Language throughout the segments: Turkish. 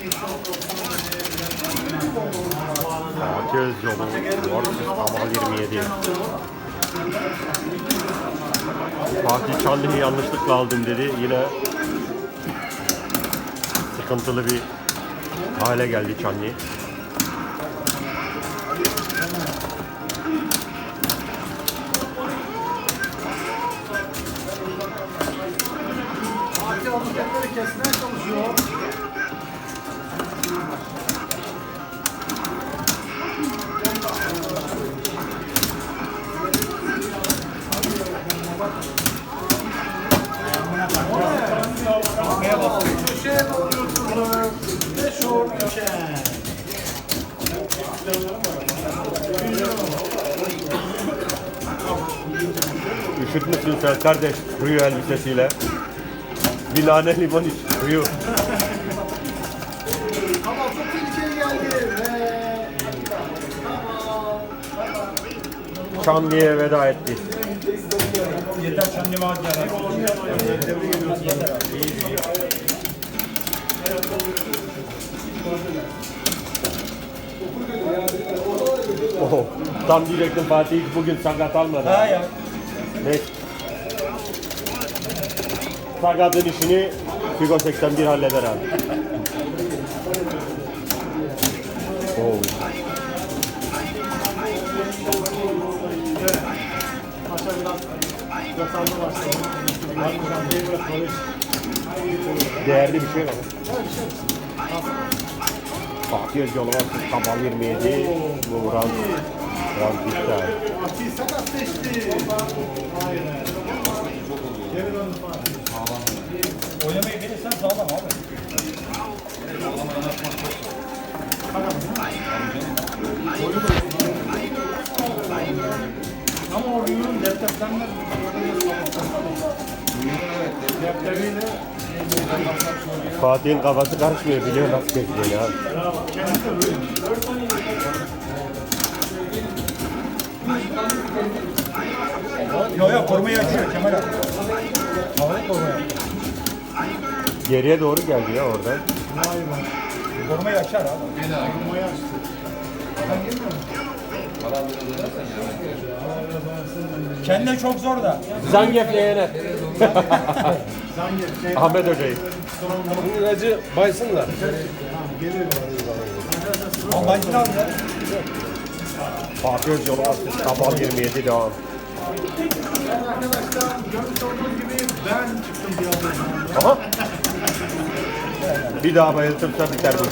Göz yolu Varsis Sabah 27 Fatih Çanlı'yı yanlışlıkla aldım dedi. Yine sıkıntılı bir hale geldi Çanlı. Köşeye doğru götürdü. Ve şort köşe. Üşütmüşsün sen kardeş Rüyü elbisesiyle. Bir nane limon iç Rüyü. Ama çok tehlikeli geldi. Ve... Tamam. Çanlı'ya veda etti. Yeter kendime hadi Oho. Tam diyecektim Fatih bugün sakat almadı. Ha ya. Ne? Sakatın işini Figo 81 halleder abi. Oo. Değerli bir şey var. Fatih Özgül var. Kabal 27. Bu round. Round bitti abi. Fatih sakat seçti. Oynamayı bilirsen sağlam abi. Ama o depremler depremiyle Fatih'in kafası karışmıyor biliyor nasıl keseceğini abi. kendisi de büyük. Yo yo korumayı açıyor Kemal abi. Havayı korumayı Geriye doğru geldi ya orada. Korumayı açar abi. Kurmayı açtı. Sen girmiyor musun? Kendine çok zor da. Zangief şey Ahmet Hoca'yı. İlacı baysınlar. geliyor. Ama Baytin abi ya. Fatih Özgül var. Kabal 27 devam. Evet arkadaşlar görmüş olduğunuz gibi ben çıktım birazdan. Aha. Bir daha bayıltırsa biter bu.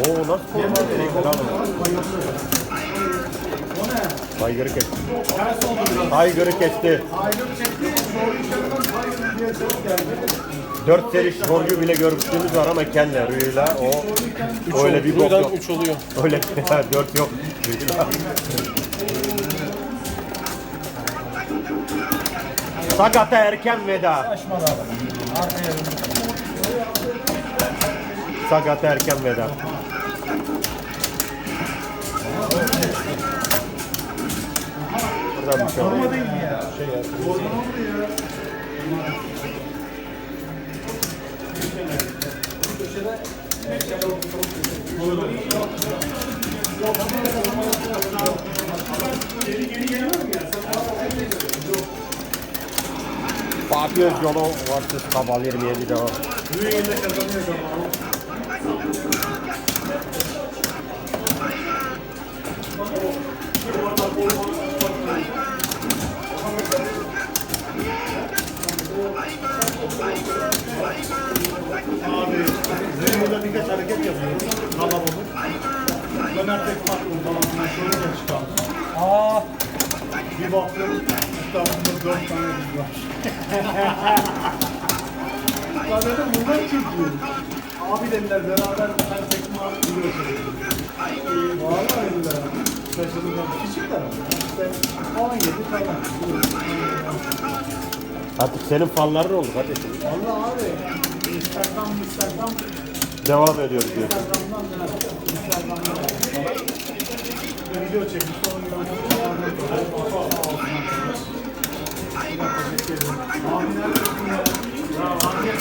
Oo nasıl forma? Helal olsun. Baygırı kesti. Ters oldu biraz. Kesti. Ayrım çekti. Doğru işlerden hayır diye ses geldi. 4 seri sporcu bile görmüşlüğümüz var ama Kenle Rüyla o öyle bir bok yok. 3 oluyor. Öyle 4 yok. Rüyla. Sakata erken veda. Arkaya döndü. Sakata erken veda. Buradan bir şey oldu. Değil mi ya? Şey ya. Oldu ya. Fatih Özyolu vs. Kabal 27 devam. Rüyayla kazanıyor ama. Abi, Zeyno'da birkaç hareket yapıyoruz. Kalabalık. Ömer Tekmak uygulamasından şöyle de çıkardım. Aa. Bir baktım, etrafımda dört tane kız var. Ben dedim bundan çekiyorum. Abi dediler beraber sen tekme at biliyorsun. Valla dediler. Şaşırdım. Küçükler ama. İşte 17 falan. Artık senin fanların oldu kardeşim. Valla abi. Instagram, Instagram, Devam ediyoruz diyor. Instagram'dan neler? Instagram'dan? Bir video çekmiş, onu gördüm. Teşekkür ederim. Abi neredesin ya? Ya abi hep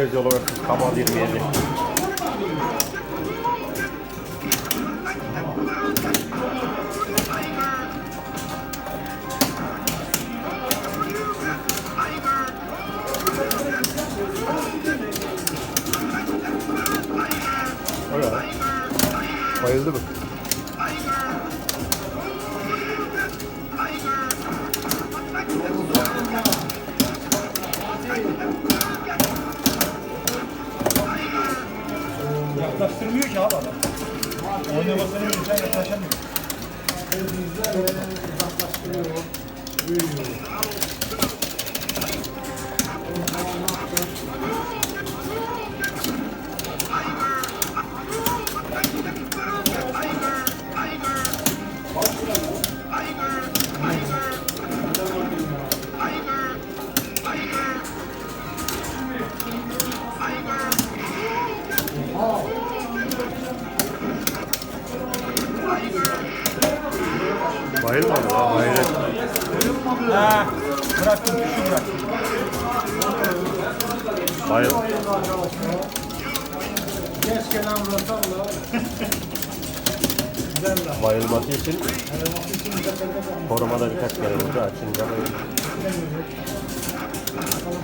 Özyolu vs. Kamal 27. Bayılması için korumada birkaç kere vurdu açınca bayıldı. Bakalım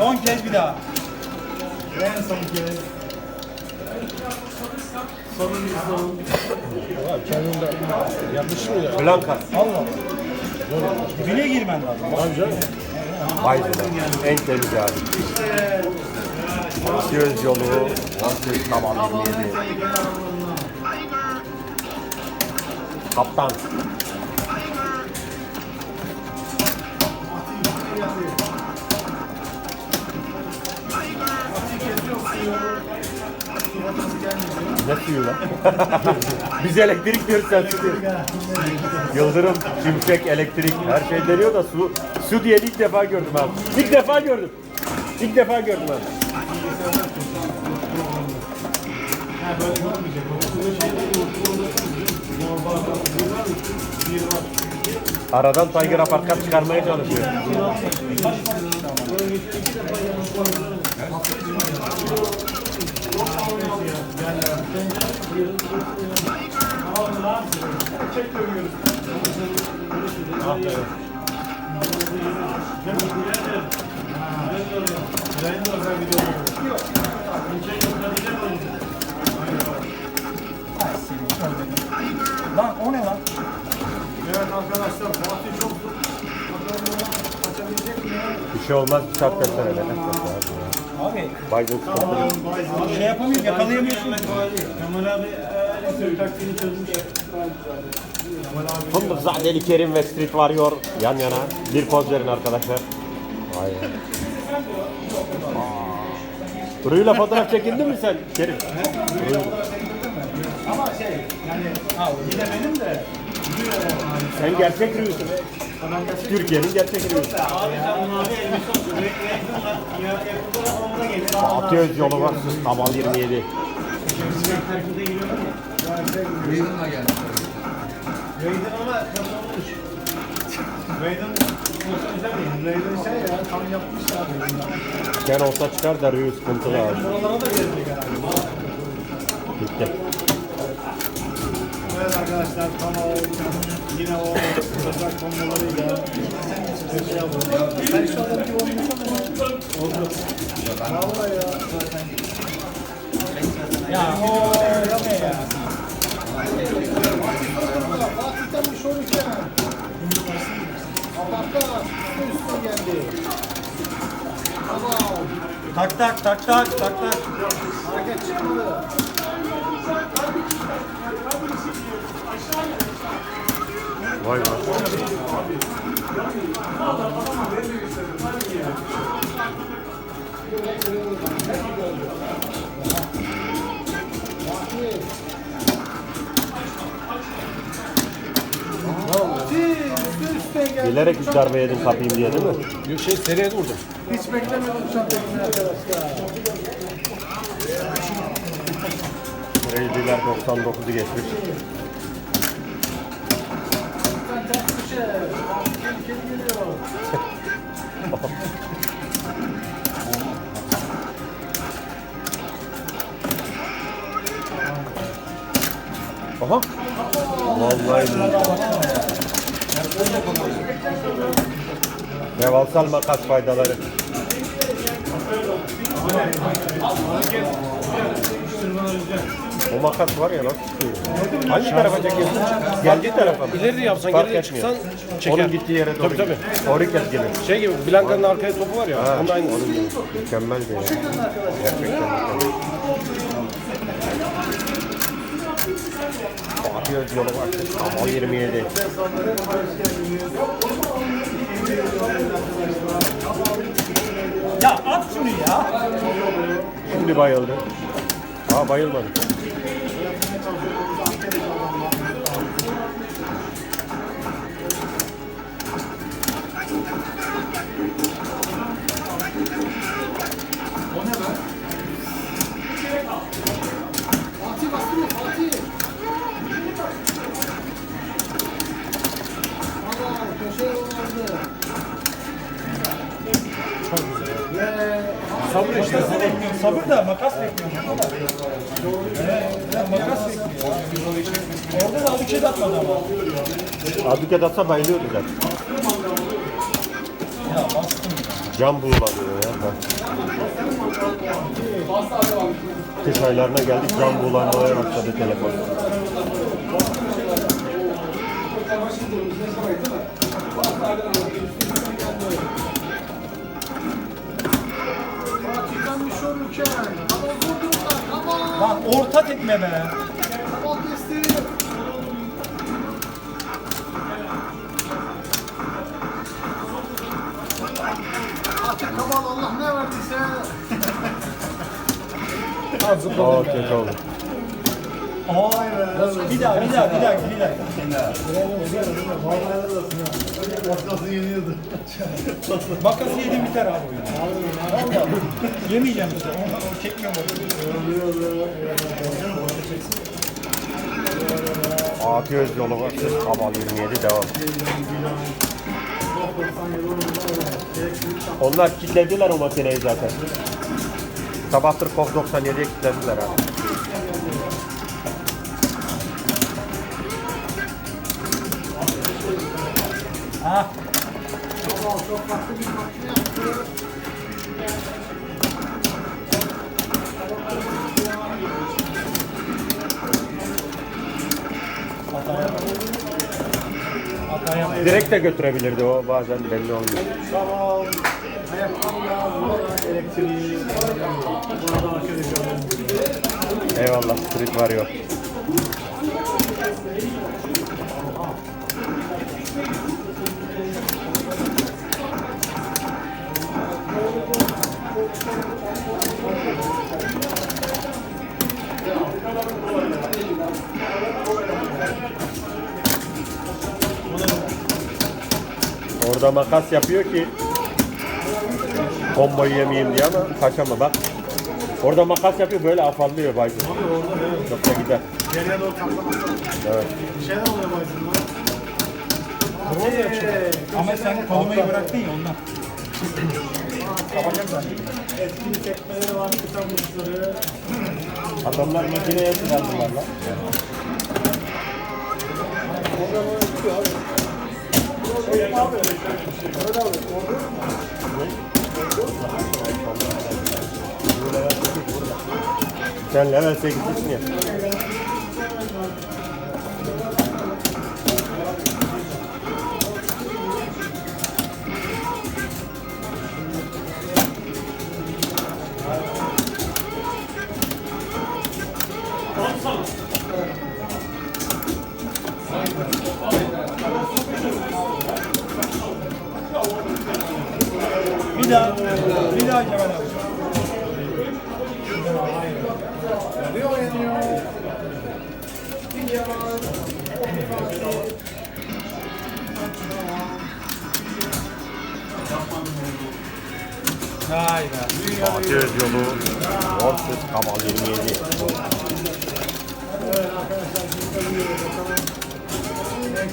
Son kez bir daha. En son kez. Yanlış mı ya? Blanka. Allah Allah. Dibine girmen lazım. Bayıldı. En temiz hali. Göz yolu vs. Kamal 27. Kaptan. Ne suyu lan? Biz elektrik diyoruz sen. Yıldırım, şimşek, elektrik her şey deniyor da su su diye ilk defa gördüm abi. İlk defa gördüm. İlk defa gördüm abi. Aradan Tiger Apartkat çıkarmaya çalışıyor. Lan o ne lan? Evet arkadaşlar Fatih çok bakalım bunu açabilecek mi? Bir şey olmaz bir saatten sonra abi? Abi Biden sıkıntı. şey yapamıyor, yakalayamıyorsun. Kemal abi taktiğini çözmüş. Fındık Zadeli Kerim ve Street Warrior yan yana. Bir poz verin arkadaşlar. Vay be. Ruyla fotoğraf çekildin mi sen Kerim? Ama şey yani yine benim de Sen gerçek Ruyusun. Türkiye'nin gerçek Ruyusu. Fatih Özyolu var. Kamal 27. Raiden ama kazanmış. Raiden Raven şey ya tam yapmış abi. Ken olsa çıkar da Ryu sıkıntılı abi. Buralara da gelecek herhalde. Gitti. Evet arkadaşlar tam o yine o sıcak kombolarıyla şey yapalım. Ben şu anda bir olmuş ama oldu. Vallahi ya. Ya o ne ya? Fatih'ten bir şov iken. Allah'tan üstü üstü geldi. Tak tak tak tak tak tak. Hareket çıkmadı. Vay be. Bilerek üç darbe yedin kapayım diye değil mi? Yok şey seriye vurdum. Hiç beklemiyordum uçak arkadaşlar. Reydiler 99'u geçmiş. Sen ters köşe. Tehlikeli geliyor. Aha. Vallahi Revalsal makas faydaları. O makas var ya nasıl çıkıyor? Hangi tarafa çekiyorsun? Geldiği tarafa mı? İleri yapsan Fark geri etmiyor. çıksan çeker. Onun gittiği yere doğru. Tabii tabii. Oraya kes gelir. Şey gibi Blanka'nın arkaya topu var ya. Onun aynısı. onun gibi. Mükemmel bir yer. Gerçekten mükemmel. Fatih Özyolu var. Ama 27. Ya at şunu ya. Şimdi bayıldı. Aa bayılmadı. Sabır. Sabır da makas bekliyorum. Evet, makas bekliyor. Orada da avuç atmadı ama. Aduket atsa bayılıyordu zaten. Ya bastım. Cam buğulanıyor ya. Ha. Kış aylarına geldik cam buğulanmaya başladı telefon. Fatih'ten Lan orta tekme be. Fatih Kamal Allah ne verdiyse. Aa kötü oldu. Vay be. Bir daha bir daha bir daha bir daha. Başkası yeniyordu. Makası yedim biter abi oyun. Vallahi. Yemeyeceğim işte. O, o çekmiyorum o. Fatih Özyolu var. Kamal 27 devam. Onlar kilitlediler o makineyi zaten. Sabahtır KOF 97'ye kilitlediler abi. Ha. Kamal çok farklı bir makine yaptı. Direkt de götürebilirdi o bazen belli olmuyor. Eyvallah street var yok. Orada makas yapıyor ki komboyu yemeyeyim diye ama kaçama bak. Orada makas yapıyor böyle afallıyor Baycı. Yoksa gider. Geriye doğru taklamak. Evet. Bir şeyler oluyor yapacak. Ama sen kolumayı bıraktın ya ondan. Kapacak zaten. Etkili tekmeleri var, kısa vuruşları. Adamlar makineye sıraldılar lan. Sen level 8'lisin ya.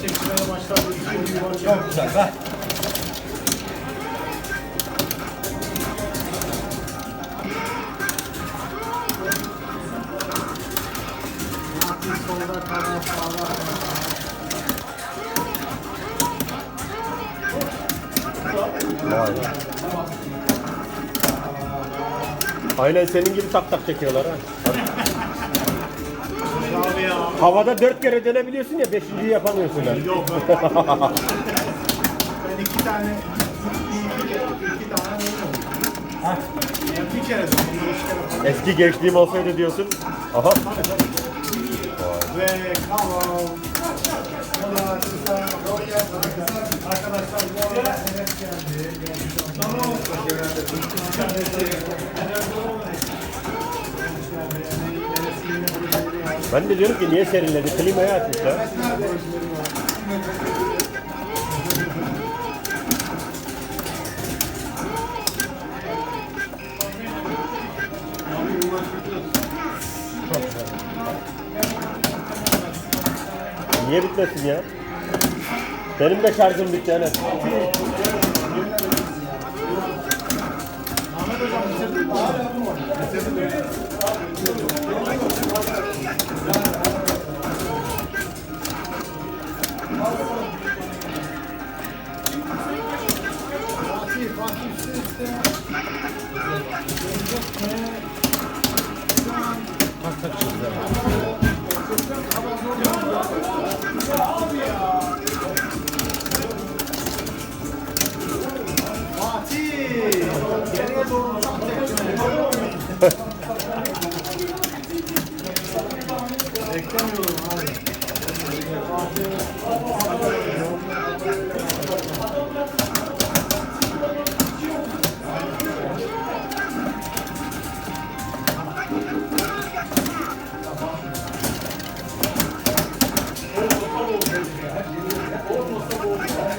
Oyun var. Çok güzel. Ver. Vay. Aynen senin gibi tak tak çekiyorlar ha. Havada dört kere dönebiliyorsun ya beşinciyi yapamıyorsun. Yok. ben iki tane, iki, tane. Ha. Bir kere. Eski gençliğim olsaydı diyorsun. Aha. Ve. Arkadaşlar bu arada geldi. Ben de diyorum ki niye serinledi? Klimayı açmışlar. Niye bitmesin ya? Benim de şarjım bitti yani. Ahmet hocam bitirdin mi? Bitirdin mi? Fatih, Fatih üstte üstte. Fatih! Geriye doğru tam tekme. Beklemiyorum abi.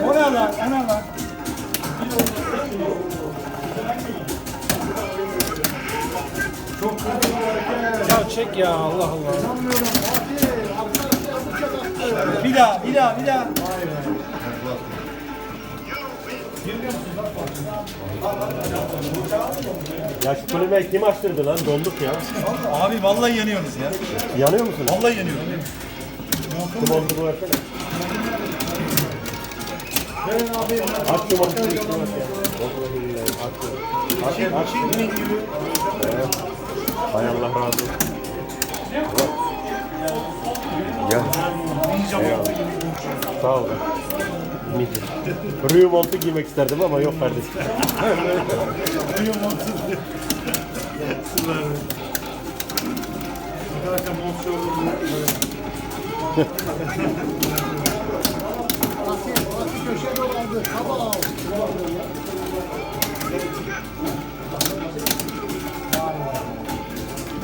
O ne lan? Ne lan? Ya çek ya Allah Allah. Sanmıyorum Fatih. Arkadaşlar bu kadar attı. Bir daha, bir daha, bir daha. Ya şu klimayı kim açtırdı lan? Donduk ya. Abi vallahi yanıyoruz ya. Yanıyor musun? Vallahi yanıyoruz. Kim oldu bu versene. Aç şu ya. Billahi aç ya. Aç aç. Hay Allah razı olsun. Gel. Eyvallah. Sağ ol. Rüyum montu giymek isterdim ama yok kardeşim. Arkadaşlar Montreal'da Fatih, Fatih köşeye dolandı. Kabal.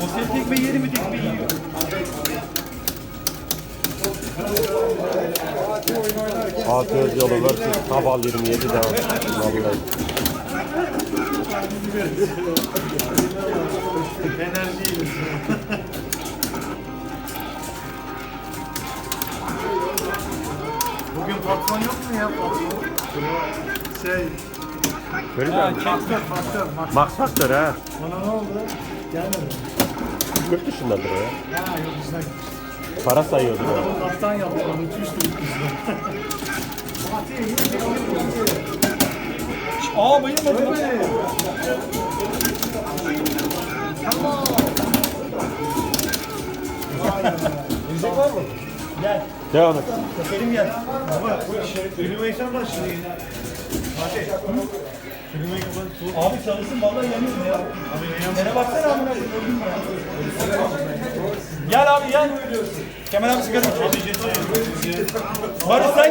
O senin tekmeyi yeri mi tekmeyi yiyor? Fatih Özyolu vs. Kaval 27 devam. Vallahi. Enerjiyiz. Bugün patron yok mu ya patron? Şey, Böyle de faktör faktör. Max. Max Factor ha. Bana ne oldu? Gelmedi. Yurt dışındadır o ya. Ha yok bizden gitmiş. Para sayıyordu kaptan yaptı. Aa bayılmadı lan. Yüzük var mı? Gel. Devam et. Selim gel. Baba bu klima yıkan başlıyor. Fatih. Abi çalışsın vallahi yanıyorum ya. Yere baksana amına koyayım ya? Gel abi gel. Kemal abi sigara içiyor. Barış sen